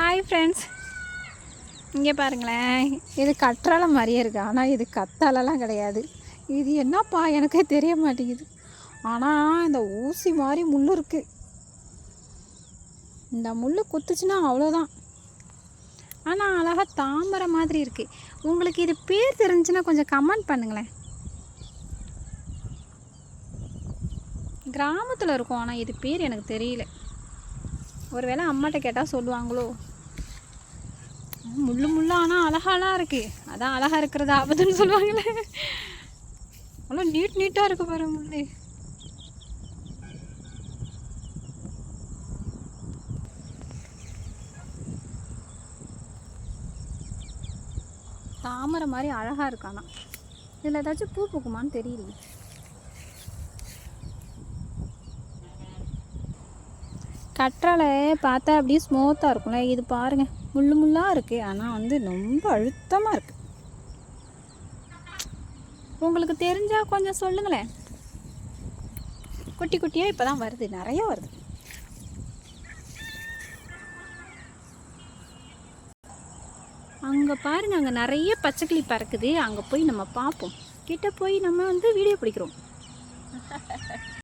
Hi friends இங்கே பாருங்களேன். இது கற்றாழை மாதிரியே இருக்குது ஆனால் இது கத்தாலெல்லாம் கிடையாது. இது என்னப்பா? எனக்கே தெரிய மாட்டேங்குது. ஆனால் இந்த ஊசி மாதிரி முள் இருக்குது இந்த முள் குத்துச்சுன்னா அவ்வளோதான் ஆனால் அழகாக தாமரை மாதிரி இருக்குது உங்களுக்கு இது பேர் தெரிஞ்சுன்னா கொஞ்சம் கமெண்ட் பண்ணுங்களேன். கிராமத்தில் இருக்கும் ஆனால் இது பேர் எனக்கு தெரியல. ஒருவேளை அம்மாட்ட கேட்டால் சொல்லுவாங்களோ? முள்ளு முள்ளு ஆனால் அழகாலாம் இருக்கு. அதான் அழகா இருக்கிறது ஆபத்துன்னு சொல்லுவாங்களே. அவ்வளோ நீட் நீட்டாக இருக்கு பாரு முள்ளு. தாமரை மாதிரி அழகா இருக்கானா இதில் ஏதாச்சும் பூ பூக்குமான்னு தெரியல கற்றாழை பார்த்தா அப்படியே ஸ்மூத்தாக இருக்கும்ல. இது பாருங்க. முள்ளு முள்ளாக இருக்குது ஆனால் வந்து ரொம்ப அழுத்தமாக இருக்குது உங்களுக்கு தெரிஞ்சால் கொஞ்சம் சொல்லுங்களேன். குட்டி குட்டியாக இப்போ தான் வருது. நிறைய வருது. அங்கே பாருங்க அங்கே நிறைய பச்சைக்கிளி பறக்குது. அங்கே போய் நம்ம பார்ப்போம். கிட்ட போய் நம்ம வந்து வீடியோ பிடிக்கிறோம்.